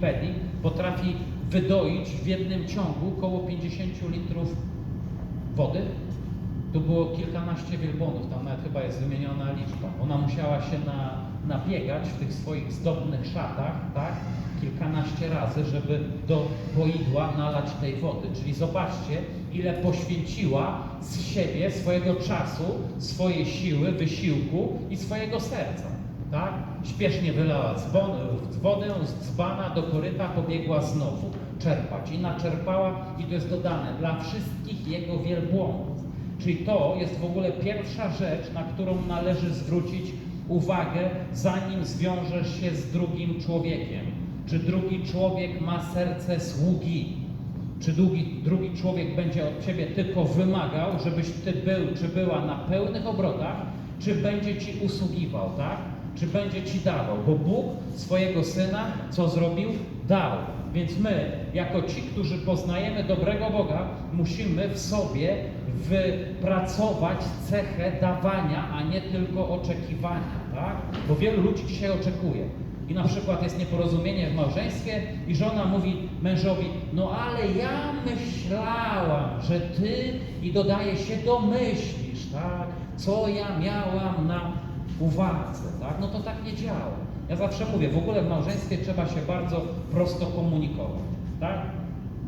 Wikipedii, potrafi wydoić w jednym ciągu około 50 litrów wody. Tu było kilkanaście wielbłądów, tam nawet chyba jest wymieniona liczba. Ona musiała się na, nabiegać w tych swoich zdobnych szatach, tak? Kilkanaście razy, żeby do poidła nalać tej wody. Czyli zobaczcie, ile poświęciła z siebie, swojego czasu, swojej siły, wysiłku i swojego serca. Tak? Śpiesznie wylała dzbon, wodę z dzbana do koryta, pobiegła znowu czerpać. I naczerpała, i to jest dodane, dla wszystkich jego wielbłądów. Czyli to jest w ogóle pierwsza rzecz, na którą należy zwrócić uwagę, zanim zwiążesz się z drugim człowiekiem. Czy drugi człowiek ma serce sługi? Czy drugi, drugi człowiek będzie od ciebie tylko wymagał, żebyś ty był czy była na pełnych obrotach, czy będzie ci usługiwał, tak? Czy będzie ci dawał? Bo Bóg swojego syna co zrobił? Dał. Więc my, jako ci, którzy poznajemy dobrego Boga, musimy w sobie wypracować cechę dawania, a nie tylko oczekiwania, tak? Bo wielu ludzi dzisiaj oczekuje. I na przykład jest nieporozumienie w małżeństwie i żona mówi mężowi, no ale ja myślałam, że ty i dodaje się domyślisz, tak? Co ja miałam na uwadze, tak? No to tak nie działa. Ja zawsze mówię, w ogóle w małżeństwie trzeba się bardzo prosto komunikować, tak?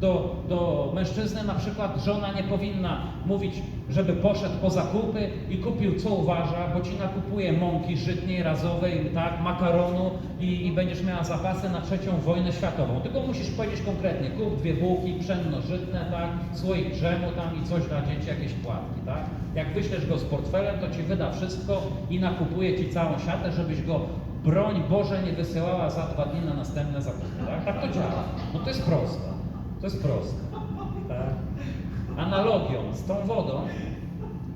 Do, do mężczyzny na przykład żona nie powinna mówić, żeby poszedł po zakupy i kupił co uważa, bo ci nakupuje mąki żytniej, razowej, tak, makaronu i, i będziesz miała zapasy na trzecią wojnę światową. Tylko musisz powiedzieć konkretnie, kup dwie bułki pszenno-żytne, tak, słoik drzemu tam i coś dla dzieci, jakieś płatki, tak. Jak wyślesz go z portfelem, to ci wyda wszystko i nakupuje ci całą siatę, żebyś go broń Boże nie wysyłała za dwa dni na następne zakupy, tak? Tak to działa. No to jest proste. To jest proste. Tak? Analogią z tą wodą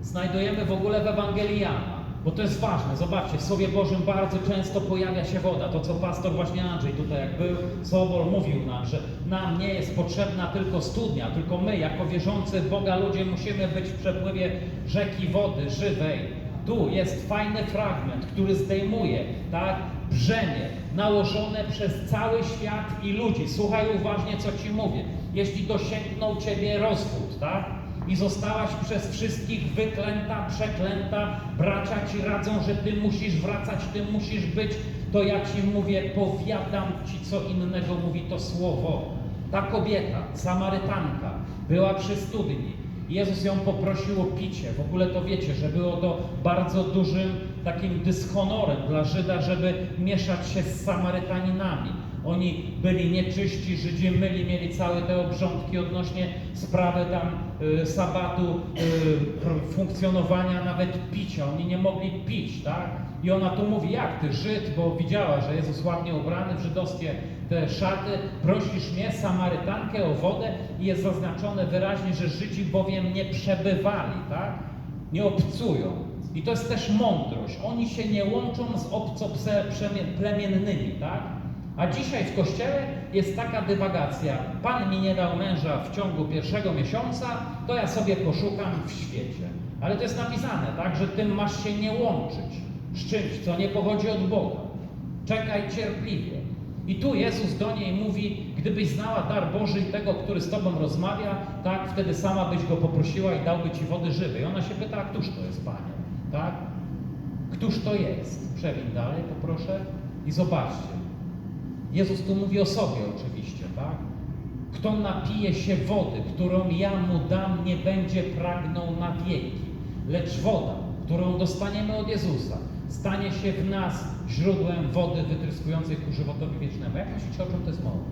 znajdujemy w ogóle w Ewangelii Jana, bo to jest ważne. Zobaczcie, w Słowie Bożym bardzo często pojawia się woda. To, co pastor właśnie Andrzej tutaj jak był, Sobor mówił nam, że nam nie jest potrzebna tylko studnia, tylko my, jako wierzący w Boga ludzie, musimy być w przepływie rzeki wody żywej. Tu jest fajny fragment, który zdejmuje, tak, brzemię nałożone przez cały świat i ludzi. Słuchaj uważnie, co ci mówię. Jeśli dosięgnął ciebie rozwód, tak, i zostałaś przez wszystkich wyklęta, przeklęta, bracia ci radzą, że ty musisz wracać, ty musisz być, to ja ci mówię, powiadam ci, co innego mówi to słowo. Ta kobieta, Samarytanka, była przy studni. Jezus ją poprosił o picie. W ogóle to wiecie, że było to bardzo dużym takim dyshonorem dla Żyda, żeby mieszać się z Samarytaninami. Oni byli nieczyści, Żydzi myli, mieli całe te obrządki odnośnie sprawy tam y, sabatu, y, funkcjonowania, nawet picia. Oni nie mogli pić, tak? I ona tu mówi, jak ty Żyd, bo widziała, że Jezus ładnie ubrany w żydowskie te szaty, prosisz mnie, Samarytankę, o wodę i jest zaznaczone wyraźnie, że Żydzi bowiem nie przebywali, tak? Nie obcują. I to jest też mądrość. Oni się nie łączą z obcoplemiennymi, tak? A dzisiaj w kościele jest taka dywagacja. Pan mi nie dał męża w ciągu pierwszego miesiąca, to ja sobie poszukam w świecie. Ale to jest napisane, tak, że tym masz się nie łączyć z czymś, co nie pochodzi od Boga. Czekaj cierpliwie. I tu Jezus do niej mówi, gdybyś znała dar Boży i tego, który z Tobą rozmawia, tak, wtedy sama byś go poprosiła i dałby Ci wody żywej. Ona się pyta, a któż to jest, Panie? Tak? Któż to jest? Przewin dalej, poproszę. I zobaczcie. Jezus tu mówi o sobie oczywiście, tak? Kto napije się wody, którą ja mu dam, nie będzie pragnął na wieki. Lecz woda, którą dostaniemy od Jezusa, stanie się w nas źródłem wody wytryskującej ku żywotowi wiecznemu. Jak myślicie, o czym to jest mowa?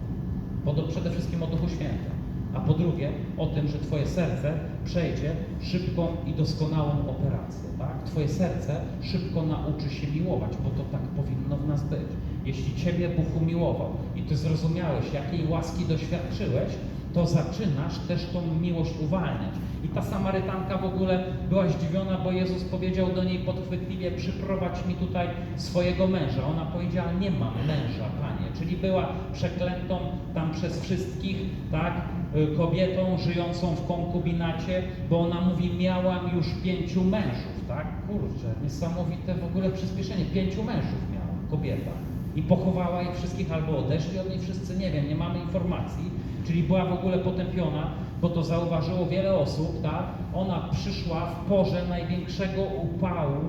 Bo przede wszystkim o Duchu Świętym. A po drugie, o tym, że Twoje serce przejdzie szybką i doskonałą operację. Tak? Twoje serce szybko nauczy się miłować, bo to tak powinno w nas być. Jeśli Ciebie Bóg umiłował i Ty zrozumiałeś, jakiej łaski doświadczyłeś, to zaczynasz też tą miłość uwalniać. I ta Samarytanka w ogóle była zdziwiona, bo Jezus powiedział do niej podchwytliwie: Przyprowadź mi tutaj swojego męża. Ona powiedziała: Nie mam męża, panie. Czyli była przeklętą tam przez wszystkich, tak, y, kobietą żyjącą w konkubinacie, bo ona mówi: Miałam już pięciu mężów, tak? Kurczę, niesamowite w ogóle przyspieszenie. Pięciu mężów miała kobieta. I pochowała ich wszystkich, albo odeszli od niej wszyscy, nie wiem, nie mamy informacji. Czyli była w ogóle potępiona, bo to zauważyło wiele osób, tak? Ona przyszła w porze największego upału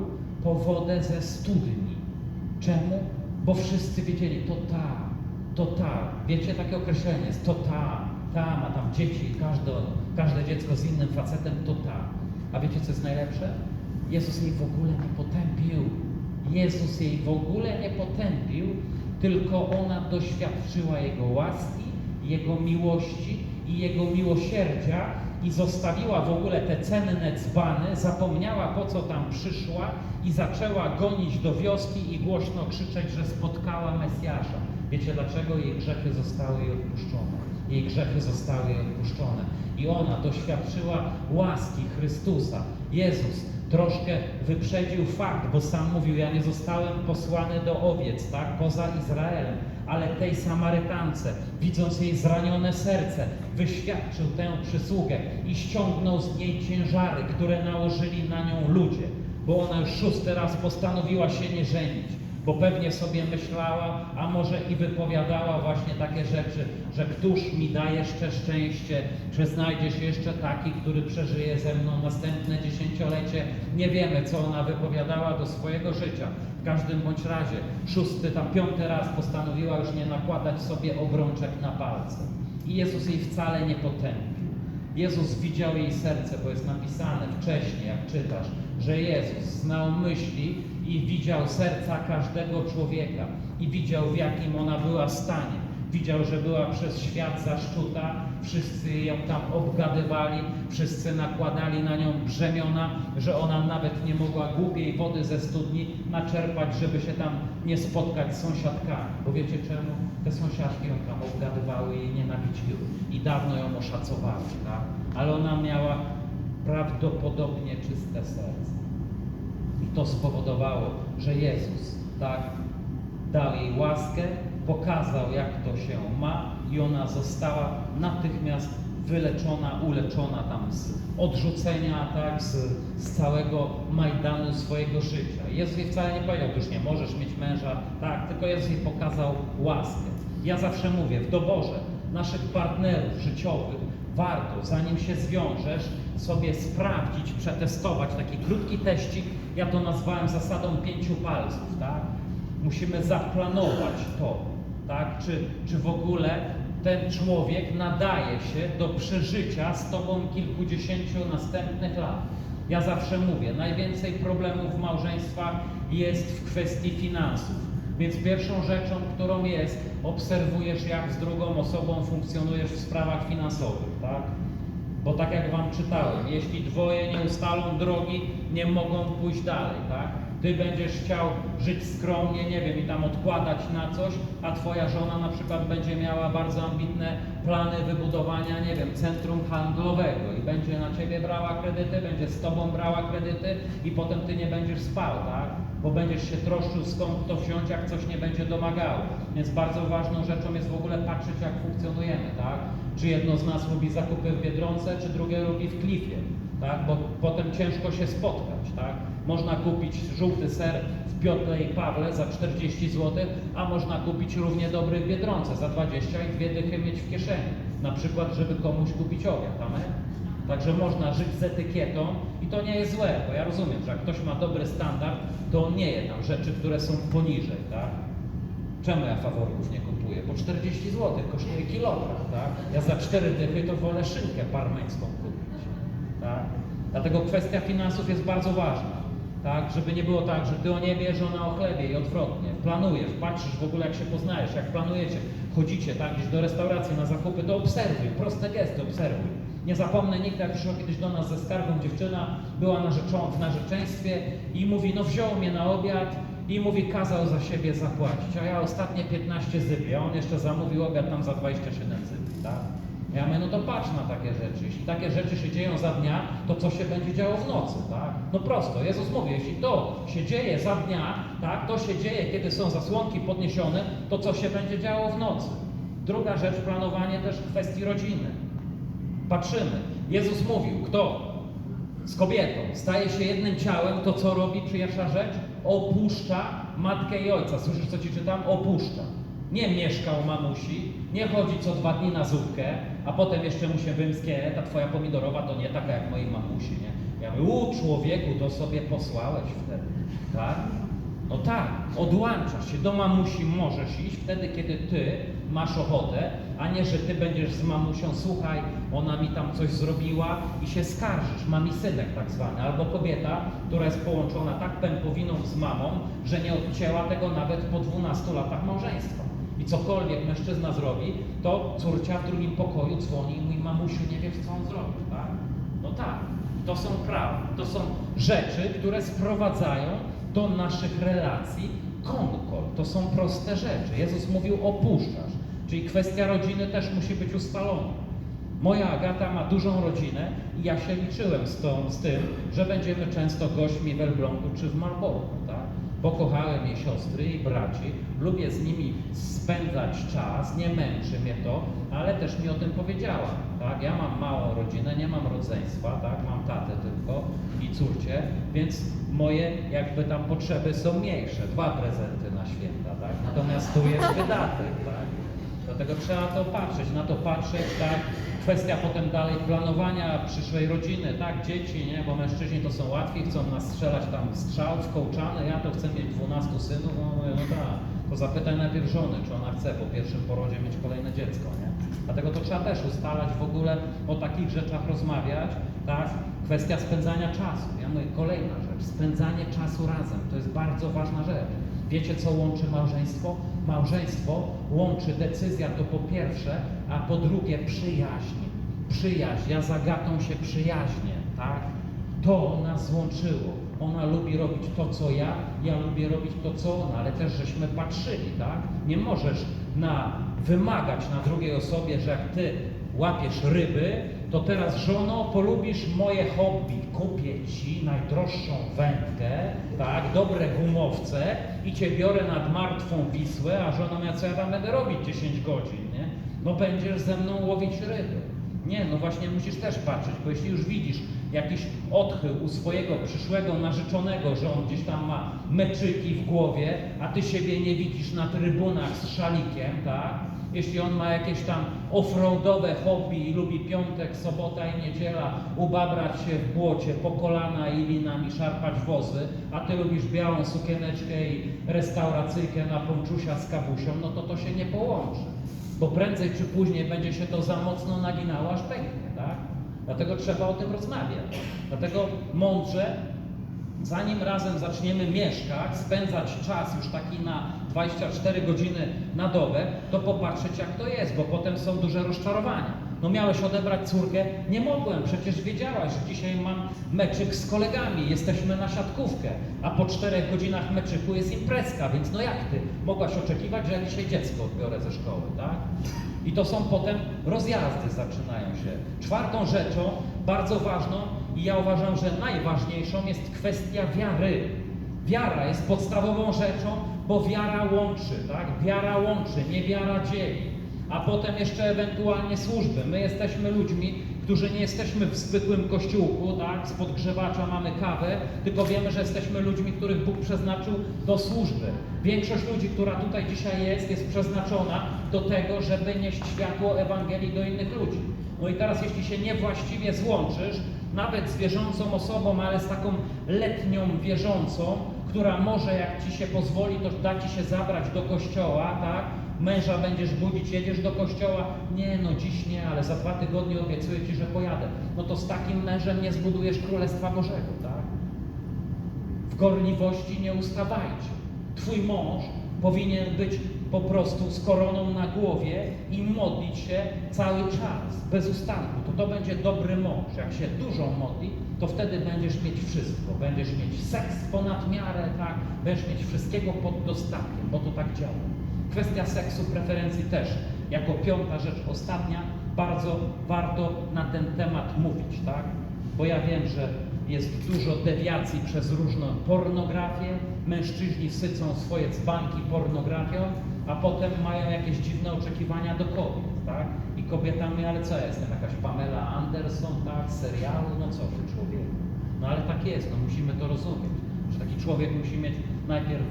po wodę ze studni. Czemu? Bo wszyscy wiedzieli, to ta, to ta. Wiecie, takie określenie to ta, ta ma tam dzieci, każde, każde dziecko z innym facetem, to ta. A wiecie, co jest najlepsze? Jezus jej w ogóle nie potępił. Jezus jej w ogóle nie potępił, tylko ona doświadczyła Jego łaski, Jego miłości i Jego miłosierdzia i zostawiła w ogóle te cenne dzbany, zapomniała po co tam przyszła i zaczęła gonić do wioski i głośno krzyczeć, że spotkała Mesjasza. Wiecie dlaczego? Jej grzechy zostały jej odpuszczone. Jej grzechy zostały jej odpuszczone. I ona doświadczyła łaski Chrystusa. Jezus troszkę wyprzedził fakt, bo sam mówił, ja nie zostałem posłany do owiec, tak, poza Izraelem, ale tej Samarytance, widząc jej zranione serce, wyświadczył tę przysługę i ściągnął z niej ciężary, które nałożyli na nią ludzie, bo ona już szósty raz postanowiła się nie żenić bo pewnie sobie myślała, a może i wypowiadała właśnie takie rzeczy, że któż mi da jeszcze szczęście, że znajdzie się jeszcze taki, który przeżyje ze mną następne dziesięciolecie. Nie wiemy, co ona wypowiadała do swojego życia. W każdym bądź razie, szósty, tam piąty raz postanowiła już nie nakładać sobie obrączek na palce. I Jezus jej wcale nie potępił. Jezus widział jej serce, bo jest napisane wcześniej, jak czytasz, że Jezus znał myśli i widział serca każdego człowieka i widział w jakim ona była stanie. Widział, że była przez świat zaszczuta, wszyscy ją tam obgadywali, wszyscy nakładali na nią brzemiona, że ona nawet nie mogła głupiej wody ze studni naczerpać, żeby się tam nie spotkać z sąsiadkami. Bo wiecie czemu? Te sąsiadki ją tam obgadywały i nienawidziły i dawno ją oszacowały, tak? Ale ona miała prawdopodobnie czyste serce. To spowodowało, że Jezus, tak, dał jej łaskę, pokazał, jak to się ma i ona została natychmiast wyleczona, uleczona tam z odrzucenia, tak, z, z całego Majdanu swojego życia. Jezus jej wcale nie powiedział, już nie możesz mieć męża, tak, tylko Jezus jej pokazał łaskę. Ja zawsze mówię, w doborze naszych partnerów życiowych warto, zanim się zwiążesz, sobie sprawdzić, przetestować taki krótki teścik, ja to nazwałem zasadą pięciu palców, tak? Musimy zaplanować to, tak? Czy, czy w ogóle ten człowiek nadaje się do przeżycia z Tobą kilkudziesięciu następnych lat. Ja zawsze mówię, najwięcej problemów w małżeństwach jest w kwestii finansów. Więc pierwszą rzeczą, którą jest, obserwujesz, jak z drugą osobą funkcjonujesz w sprawach finansowych, tak? Bo tak jak Wam czytałem, jeśli dwoje nie ustalą drogi, nie mogą pójść dalej, tak? Ty będziesz chciał żyć skromnie, nie wiem, i tam odkładać na coś, a Twoja żona na przykład będzie miała bardzo ambitne plany wybudowania, nie wiem, centrum handlowego i będzie na Ciebie brała kredyty, będzie z Tobą brała kredyty i potem Ty nie będziesz spał, tak? Bo będziesz się troszczył skąd to wziąć, jak coś nie będzie domagało. Więc bardzo ważną rzeczą jest w ogóle patrzeć, jak funkcjonujemy, tak? Czy jedno z nas robi zakupy w Biedronce, czy drugie robi w Klifie, tak? Bo potem ciężko się spotkać, tak? Można kupić żółty ser w Piotrze i Pawle za 40 zł, a można kupić równie dobry w Biedronce za 20 i dwie dychy mieć w kieszeni. Na przykład, żeby komuś kupić obiad, amen? Także można żyć z etykietą i to nie jest złe, bo ja rozumiem, że jak ktoś ma dobry standard, to on nie je tam rzeczy, które są poniżej, tak? Czemu ja faworków nie kupuję? Po 40 zł kosztuje kilogram, tak? Ja za 4 dychy to wolę szynkę parmeńską kupić, tak? Dlatego kwestia finansów jest bardzo ważna, tak? Żeby nie było tak, że ty o niebie, żona o chlebie i odwrotnie. Planujesz, patrzysz w ogóle jak się poznajesz, jak planujecie, chodzicie tak gdzieś do restauracji na zakupy, to obserwuj, proste gesty obserwuj. Nie zapomnę nigdy, jak przyszła kiedyś do nas ze skargą dziewczyna, była narzeczą, w narzeczeństwie i mówi, no wziął mnie na obiad i mówi, kazał za siebie zapłacić, a ja ostatnie 15 zybi, a on jeszcze zamówił obiad tam za 27 zybi, tak? Ja mówię, no to patrz na takie rzeczy. Jeśli takie rzeczy się dzieją za dnia, to co się będzie działo w nocy, tak? No prosto, Jezus mówi, jeśli to się dzieje za dnia, tak, to się dzieje, kiedy są zasłonki podniesione, to co się będzie działo w nocy. Druga rzecz, planowanie też kwestii rodziny. Patrzymy. Jezus mówił, kto z kobietą staje się jednym ciałem, to co robi pierwsza rzecz? Opuszcza matkę i ojca. Słyszysz, co ci czytam? Opuszcza. Nie mieszka u mamusi, nie chodzi co dwa dni na zupkę, a potem jeszcze mu się wymskie, ta twoja pomidorowa to nie taka jak mojej mamusi, nie? Ja mówię, u człowieku, to sobie posłałeś wtedy, tak? No tak, odłączasz się. Do mamusi możesz iść wtedy, kiedy ty masz ochotę, a nie, że ty będziesz z mamusią, słuchaj, ona mi tam coś zrobiła i się skarżysz, mami synek tak zwany, albo kobieta, która jest połączona tak pępowiną z mamą, że nie odcięła tego nawet po 12 latach małżeństwa. I cokolwiek mężczyzna zrobi, to córcia w drugim pokoju dzwoni i mówi, mamusiu, nie wiesz, co on zrobił, tak? No tak, to są prawa, to są rzeczy, które sprowadzają do naszych relacji konkol. To są proste rzeczy. Jezus mówił opuszczasz, czyli kwestia rodziny też musi być ustalona. Moja Agata ma dużą rodzinę i ja się liczyłem z, tą, z tym, że będziemy często gośćmi w Elblągu czy w Malborku, tak? Bo kochałem jej siostry i braci, lubię z nimi spędzać czas, nie męczy mnie to, ale też mi o tym powiedziała, tak? Ja mam małą rodzinę, nie mam rodzeństwa, tak? Mam tatę tylko i córcie, więc moje jakby tam potrzeby są mniejsze, dwa prezenty na święta, tak? Natomiast tu jest wydatek, tak? Dlatego trzeba to patrzeć, na to patrzeć, tak? Kwestia potem dalej planowania przyszłej rodziny, tak? Dzieci, nie? Bo mężczyźni to są łatwi, chcą nas strzelać tam strzał, w kołczany, ja to chcę mieć 12 synów, no no tak. To zapytaj najpierw żony, czy ona chce po pierwszym porodzie mieć kolejne dziecko, nie? Dlatego to trzeba też ustalać w ogóle, o takich rzeczach rozmawiać, tak? Kwestia spędzania czasu. Ja mówię, kolejna rzecz, spędzanie czasu razem, to jest bardzo ważna rzecz. Wiecie, co łączy małżeństwo? Małżeństwo łączy decyzja to po pierwsze, a po drugie przyjaźń. Przyjaźń. Ja z się przyjaźnię, tak? To nas złączyło. Ona lubi robić to, co ja, ja lubię robić to, co ona, ale też żeśmy patrzyli, tak? Nie możesz na, wymagać na drugiej osobie, że jak ty łapiesz ryby, to teraz żono polubisz moje hobby, kupię ci najdroższą wędkę, tak, dobre gumowce i cię biorę nad martwą Wisłę, a żono ja co ja tam będę robić 10 godzin, nie? No będziesz ze mną łowić ryby. Nie, no właśnie musisz też patrzeć, bo jeśli już widzisz jakiś odchył u swojego przyszłego narzeczonego, że on gdzieś tam ma meczyki w głowie, a ty siebie nie widzisz na trybunach z szalikiem, tak? Jeśli on ma jakieś tam offroadowe hobby i lubi piątek, sobota i niedziela ubabrać się w błocie po kolana i linami szarpać wozy, a ty lubisz białą sukieneczkę i restauracyjkę na ponczusia z kawusią, no to to się nie połączy. Bo prędzej czy później będzie się to za mocno naginało, aż pęknie? Dlatego trzeba o tym rozmawiać. Dlatego mądrze, zanim razem zaczniemy mieszkać, spędzać czas już taki na 24 godziny na dobę, to popatrzeć jak to jest, bo potem są duże rozczarowania. No miałeś odebrać córkę? Nie mogłem, przecież wiedziałaś, że dzisiaj mam meczyk z kolegami, jesteśmy na siatkówkę, a po czterech godzinach meczyku jest imprezka, więc no jak ty mogłaś oczekiwać, że ja dzisiaj dziecko odbiorę ze szkoły, tak? I to są potem rozjazdy zaczynają się. Czwartą rzeczą, bardzo ważną i ja uważam, że najważniejszą jest kwestia wiary. Wiara jest podstawową rzeczą, bo wiara łączy, tak? Wiara łączy, nie wiara dzieli. A potem jeszcze ewentualnie służby. My jesteśmy ludźmi, którzy nie jesteśmy w zwykłym kościółku, tak? Z podgrzewacza mamy kawę, tylko wiemy, że jesteśmy ludźmi, których Bóg przeznaczył do służby. Większość ludzi, która tutaj dzisiaj jest, jest przeznaczona do tego, żeby nieść światło Ewangelii do innych ludzi. No i teraz, jeśli się niewłaściwie złączysz, nawet z wierzącą osobą, ale z taką letnią wierzącą, która może, jak ci się pozwoli, to da ci się zabrać do kościoła, tak? Męża będziesz budzić, jedziesz do kościoła. Nie, no dziś nie, ale za dwa tygodnie obiecuję ci, że pojadę. No to z takim mężem nie zbudujesz Królestwa Bożego, tak? W gorliwości nie ustawajcie. Twój mąż powinien być po prostu z koroną na głowie i modlić się cały czas, bez ustanku. To to będzie dobry mąż. Jak się dużo modli, to wtedy będziesz mieć wszystko. Będziesz mieć seks ponad miarę, tak? Będziesz mieć wszystkiego pod dostatkiem, bo to tak działa. Kwestia seksu, preferencji też. Jako piąta rzecz, ostatnia, bardzo warto na ten temat mówić, tak? Bo ja wiem, że jest dużo dewiacji przez różną pornografię. Mężczyźni sycą swoje dzbanki pornografią, a potem mają jakieś dziwne oczekiwania do kobiet, tak? I kobieta mówi, ale co ja jestem, jakaś Pamela Anderson, tak? Serialu, no co ty człowieku? No ale tak jest, no musimy to rozumieć, że taki człowiek musi mieć najpierw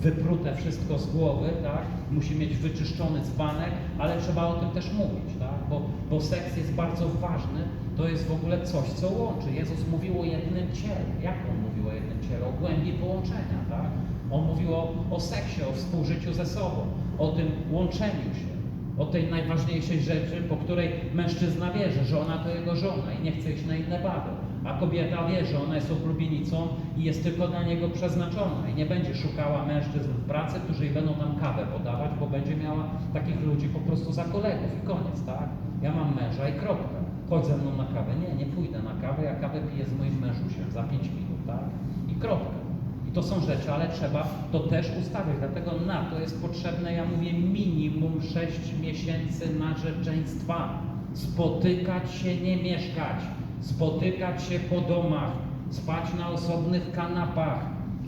wyprute wszystko z głowy, tak? Musi mieć wyczyszczony dzbanek, ale trzeba o tym też mówić, tak? Bo, bo seks jest bardzo ważny, to jest w ogóle coś, co łączy. Jezus mówił o jednym ciele. Jak On mówił o jednym ciele? O głębi połączenia, tak? On mówił o, o seksie, o współżyciu ze sobą, o tym łączeniu się, o tej najważniejszej rzeczy, po której mężczyzna wierzy, że ona to jego żona i nie chce iść na inne baby, a kobieta wie, że ona jest oblubienicą i jest tylko dla niego przeznaczona i nie będzie szukała mężczyzn w pracy, którzy jej będą tam kawę podawać, bo będzie miała takich ludzi po prostu za kolegów i koniec, tak? Ja mam męża i kropka. Chodź ze mną na kawę. Nie, nie pójdę na kawę, ja kawę piję z moim mężusiem za 5 minut, tak? I kropka. I to są rzeczy, ale trzeba to też ustawić. Dlatego na to jest potrzebne, ja mówię, minimum 6 miesięcy narzeczeństwa. Spotykać się, nie mieszkać. Spotykać się po domach. Spać na osobnych kanapach.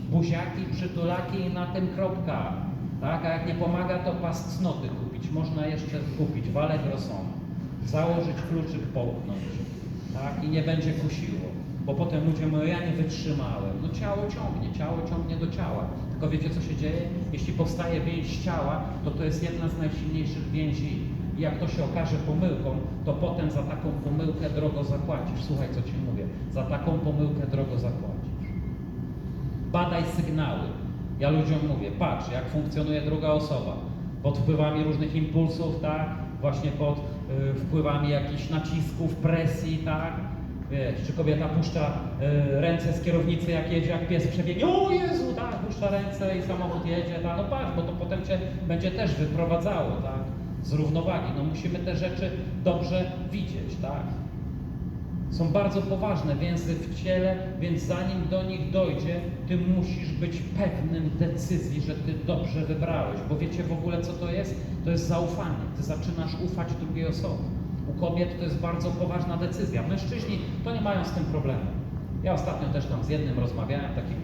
Buziaki, przytulaki i na tym kropka. Tak? A jak nie pomaga, to pas cnoty kupić. Można jeszcze kupić w Allegro są. Założyć kluczyk, połknąć. Tak? I nie będzie kusiło. Bo potem ludzie mówią, ja nie wytrzymałem. No ciało ciągnie, ciało ciągnie do ciała. Tylko wiecie, co się dzieje? Jeśli powstaje więź ciała, to to jest jedna z najsilniejszych więzi. I jak to się okaże pomyłką, to potem za taką pomyłkę drogo zapłacisz. Słuchaj, co ci mówię. Za taką pomyłkę drogo zapłacisz. Badaj sygnały. Ja ludziom mówię, patrz, jak funkcjonuje druga osoba. Pod wpływami różnych impulsów, tak? Właśnie pod y, wpływami jakichś nacisków, presji, tak? Wiesz, czy kobieta puszcza y, ręce z kierownicy, jak jedzie, jak pies przebiegnie, o Jezu, tak, puszcza ręce i samochód jedzie, tak, no patrz, bo to potem cię będzie też wyprowadzało, tak, z równowagi. No musimy te rzeczy dobrze widzieć, tak. Są bardzo poważne więzy w ciele, więc zanim do nich dojdzie, ty musisz być pewnym decyzji, że ty dobrze wybrałeś. Bo wiecie w ogóle co to jest? To jest zaufanie. Ty zaczynasz ufać drugiej osobie. U kobiet to jest bardzo poważna decyzja. Mężczyźni to nie mają z tym problemu. Ja ostatnio też tam z jednym rozmawiałem, takim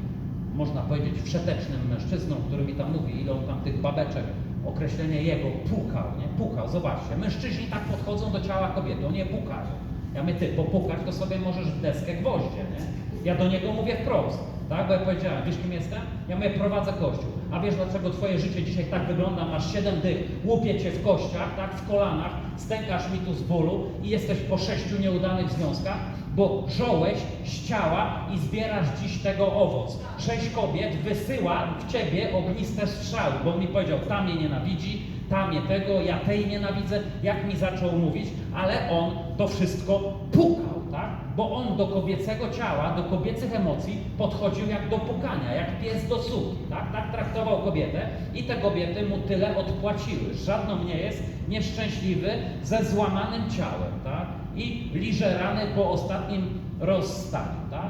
można powiedzieć wszetecznym mężczyzną, który mi tam mówi, ile on tam tych babeczek, określenie jego, pukał, nie? Pukał, zobaczcie. Mężczyźni tak podchodzą do ciała kobiety, oni je pukają. Ja mówię, ty, popukać to sobie możesz w deskę gwoździe, nie? Ja do niego mówię wprost, tak? Bo ja powiedziałem, wiesz kim jestem? Ja mówię, prowadzę kościół. A wiesz dlaczego twoje życie dzisiaj tak wygląda? Masz siedem dych, łupie cię w kościach, tak? W kolanach, stękasz mi tu z bólu i jesteś po sześciu nieudanych związkach, bo żołeś z ciała i zbierasz dziś tego owoc. Sześć kobiet wysyła w ciebie ogniste strzały, bo mi powiedział, ta mnie nienawidzi, ta mnie tego, ja tej nienawidzę, jak mi zaczął mówić, ale on to wszystko pukał, tak? Bo on do kobiecego ciała, do kobiecych emocji podchodził jak do pukania, jak pies do suki, tak? Tak traktował kobietę i te kobiety mu tyle odpłaciły. Żadną nie jest nieszczęśliwy ze złamanym ciałem, tak? I liże rany po ostatnim rozstaniu, tak?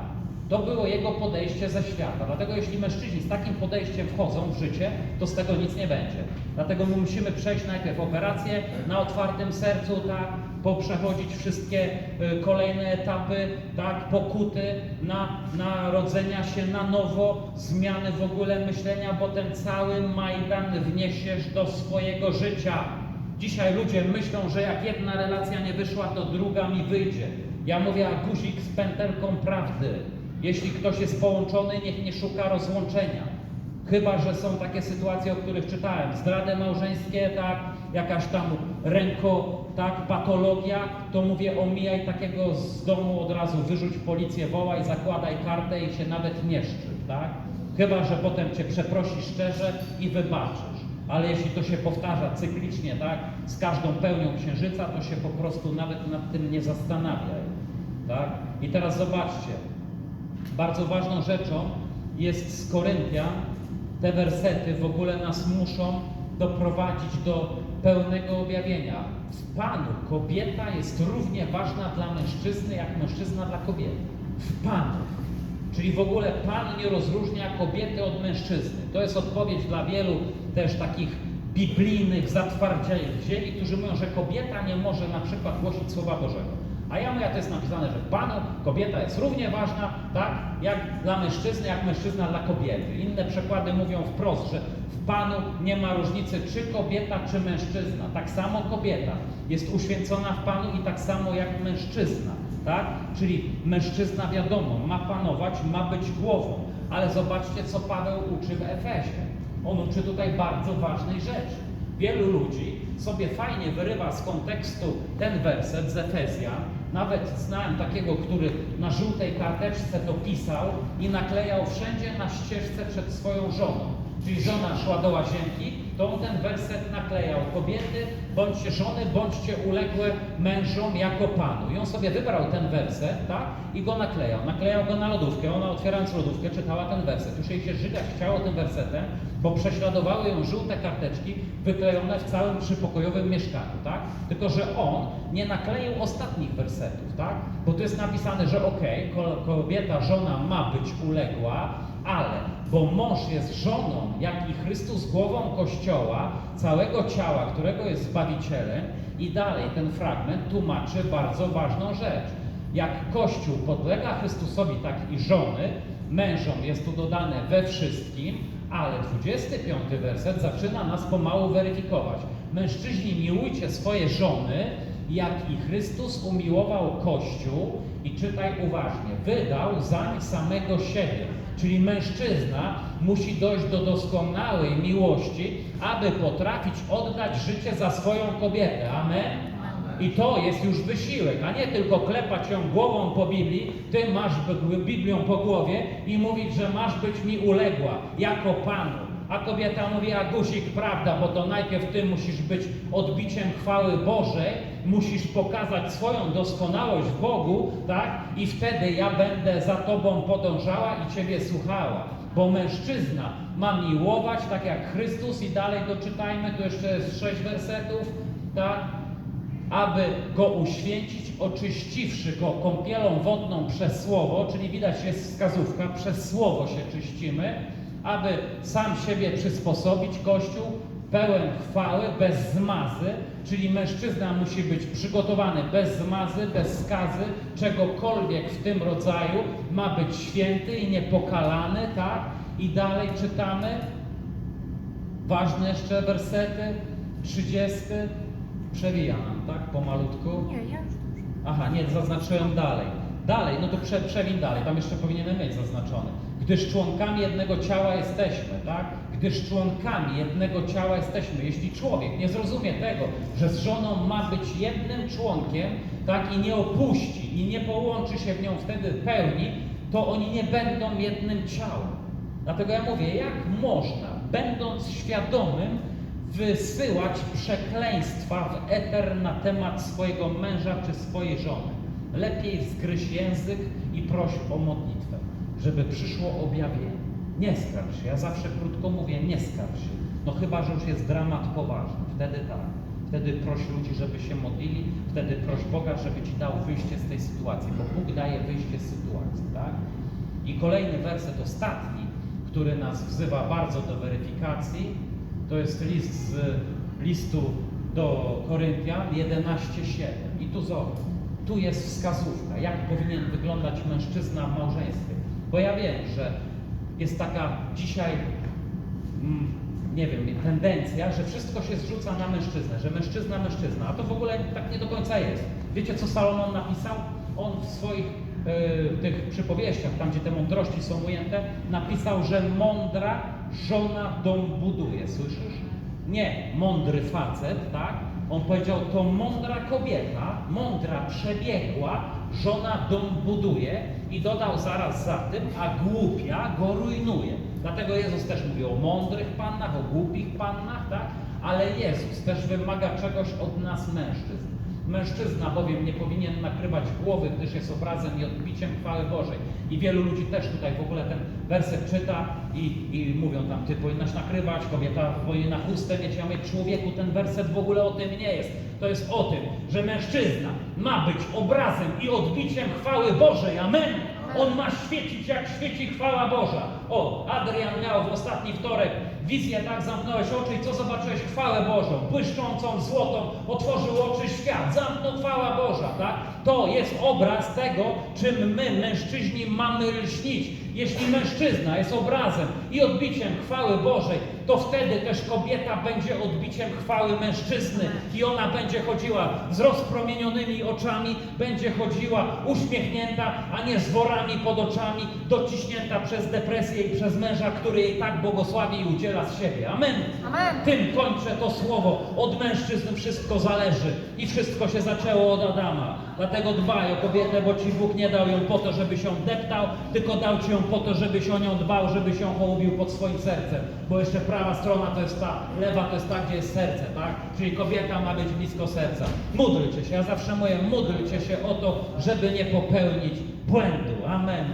To było jego podejście ze świata. Dlatego jeśli mężczyźni z takim podejściem wchodzą w życie, to z tego nic nie będzie. Dlatego my musimy przejść najpierw operację na otwartym sercu, tak, poprzechodzić wszystkie y, kolejne etapy, tak, pokuty, na, narodzenia się na nowo, zmiany w ogóle myślenia, bo ten cały Majdan wniesiesz do swojego życia. Dzisiaj ludzie myślą, że jak jedna relacja nie wyszła, to druga mi wyjdzie. Ja mówię, a guzik z pętelką prawdy. Jeśli ktoś jest połączony, niech nie szuka rozłączenia. Chyba, że są takie sytuacje, o których czytałem. Zdrady małżeńskie, tak, jakaś tam ręko, tak, patologia, to mówię, omijaj takiego z domu od razu, wyrzuć policję, wołaj, zakładaj kartę i się nawet nie szczyp, tak? Chyba, że potem cię przeprosi szczerze i wybaczysz. Ale jeśli to się powtarza cyklicznie, tak, z każdą pełnią księżyca, to się po prostu nawet nad tym nie zastanawiaj, tak? I teraz zobaczcie, bardzo ważną rzeczą jest z Koryntian, te wersety w ogóle nas muszą doprowadzić do pełnego objawienia. W Panu kobieta jest równie ważna dla mężczyzny, jak mężczyzna dla kobiety. W Panu. Czyli w ogóle Pan nie rozróżnia kobiety od mężczyzny. To jest odpowiedź dla wielu też takich biblijnych zatwardzieli, którzy mówią, że kobieta nie może na przykład głosić Słowa Bożego. A ja mówię, to jest napisane, że Panu kobieta jest równie ważna, tak, jak dla mężczyzny, jak mężczyzna dla kobiety. Inne przekłady mówią wprost, że w Panu nie ma różnicy, czy kobieta, czy mężczyzna. Tak samo kobieta jest uświęcona w Panu i tak samo jak mężczyzna, tak? Czyli mężczyzna wiadomo, ma panować, ma być głową. Ale zobaczcie, co Paweł uczy w Efezie. On uczy tutaj bardzo ważnej rzeczy. Wielu ludzi sobie fajnie wyrywa z kontekstu ten werset z Efezjan. Nawet znałem takiego, który na żółtej karteczce to pisał i naklejał wszędzie na ścieżce przed swoją żoną. Czyli żona szła do łazienki, to on ten werset naklejał. Kobiety, bądźcie żony, bądźcie uległe mężom jako Panu. I on sobie wybrał ten werset, tak? I go naklejał. Naklejał go na lodówkę. Ona otwierając lodówkę czytała ten werset. Już jej się żygać chciało tym wersetem, bo prześladowały ją żółte karteczki wyklejone w całym przypokojowym mieszkaniu, tak? Tylko, że on nie nakleił ostatnich wersetów, tak? Bo tu jest napisane, że okej, ko- kobieta, żona ma być uległa, ale bo mąż jest żoną, jak i Chrystus głową Kościoła, całego ciała, którego jest I dalej ten fragment tłumaczy bardzo ważną rzecz. Jak Kościół podlega Chrystusowi, tak i żony, mężom jest tu dodane we wszystkim, ale 25 werset zaczyna nas pomału weryfikować. Mężczyźni, miłujcie swoje żony, jak i Chrystus umiłował Kościół i czytaj uważnie, wydał zań samego siebie. Czyli mężczyzna musi dojść do doskonałej miłości, aby potrafić oddać życie za swoją kobietę. Amen? I to jest już wysiłek, a nie tylko klepać ją głową po Biblii, ty masz Biblią po głowie i mówić, że masz być mi uległa, jako Panu. A kobieta mówi, a guzik, prawda, bo to najpierw ty musisz być odbiciem chwały Bożej, musisz pokazać swoją doskonałość Bogu, tak? I wtedy ja będę za tobą podążała i ciebie słuchała. Bo mężczyzna ma miłować tak jak Chrystus i dalej doczytajmy, tu jeszcze jest sześć wersetów, tak? aby go uświęcić, oczyściwszy go kąpielą wodną przez słowo, czyli widać jest wskazówka, przez słowo się czyścimy, aby sam siebie przysposobić Kościół pełen chwały, bez zmazy, czyli mężczyzna musi być przygotowany bez zmazy, bez skazy, czegokolwiek w tym rodzaju, ma być święty i niepokalany, tak? I dalej czytamy, ważne jeszcze wersety, 30, przewija nam, tak? Pomalutku. Nie, ja już. Aha, nie, zaznaczyłem dalej. Dalej, no to prze, przewin dalej, tam jeszcze powinienem mieć zaznaczone. Gdyż członkami jednego ciała jesteśmy, tak? Gdyż członkami jednego ciała jesteśmy. Jeśli człowiek nie zrozumie tego, że z żoną ma być jednym członkiem, tak? I nie opuści, i nie połączy się w nią wtedy pełni, to oni nie będą jednym ciałem. Dlatego ja mówię, jak można, będąc świadomym, wysyłać przekleństwa w eter na temat swojego męża czy swojej żony. Lepiej zgryź język i proś o modlitwę, żeby przyszło objawienie. Nie skarż się, ja zawsze krótko mówię, nie skarż się. No chyba, że już jest dramat poważny, wtedy tak. Wtedy proś ludzi, żeby się modlili, wtedy proś Boga, żeby Ci dał wyjście z tej sytuacji, bo Bóg daje wyjście z sytuacji, tak? I kolejny werset, ostatni, który nas wzywa bardzo do weryfikacji, to jest list z listu do Koryntian 11:7. I tu zobacz, tu jest wskazówka, jak powinien wyglądać mężczyzna w małżeństwie. Bo ja wiem, że jest taka dzisiaj, mm, nie wiem, tendencja, że wszystko się zrzuca na mężczyznę, że mężczyzna, mężczyzna, a to w ogóle tak nie do końca jest. Wiecie, co Salomon napisał? On w swoich e, tych przypowieściach, tam gdzie te mądrości są ujęte, napisał, że mądra żona dom buduje. Słyszysz? Nie mądry facet, tak? On powiedział, to mądra kobieta, mądra, przebiegła, żona dom buduje i dodał zaraz za tym, a głupia go rujnuje. Dlatego Jezus też mówi o mądrych pannach, o głupich pannach, tak? Ale Jezus też wymaga czegoś od nas mężczyzn. Mężczyzna bowiem nie powinien nakrywać głowy, gdyż jest obrazem i odbiciem chwały Bożej. I wielu ludzi też tutaj w ogóle ten werset czyta i, i mówią tam, ty powinnaś nakrywać, kobieta powinna chustę mieć. Ja mówię, człowieku, ten werset w ogóle o tym nie jest. To jest o tym, że mężczyzna ma być obrazem i odbiciem chwały Bożej. Amen. On ma świecić jak świeci chwała Boża. O, Adrian miał w ostatni wtorek wizję, tak zamknąłeś oczy i co zobaczyłeś? Chwałę Bożą, błyszczącą, złotą, otworzył oczy świat, zamknął chwała Boża, tak? To jest obraz tego, czym my, mężczyźni, mamy lśnić. Jeśli mężczyzna jest obrazem i odbiciem chwały Bożej, to wtedy też kobieta będzie odbiciem chwały mężczyzny i ona będzie chodziła z rozpromienionymi oczami, będzie chodziła uśmiechnięta, a nie z worami pod oczami, dociśnięta przez depresję i przez męża, który jej tak błogosławi i udziela z siebie. Amen. Amen. Tym kończę to słowo. Od mężczyzn wszystko zależy i wszystko się zaczęło od Adama. Dlatego dbaj o kobietę, bo Ci Bóg nie dał ją po to, żeby się deptał, tylko dał Ci ją po to, żebyś o nią dbał, żebyś ją hołubił pod swoim sercem. Bo jeszcze prawa strona to jest ta, lewa to jest ta, gdzie jest serce, tak? Czyli kobieta ma być blisko serca. Módlcie się, ja zawsze mówię, módlcie się o to, żeby nie popełnić błędu. Amen.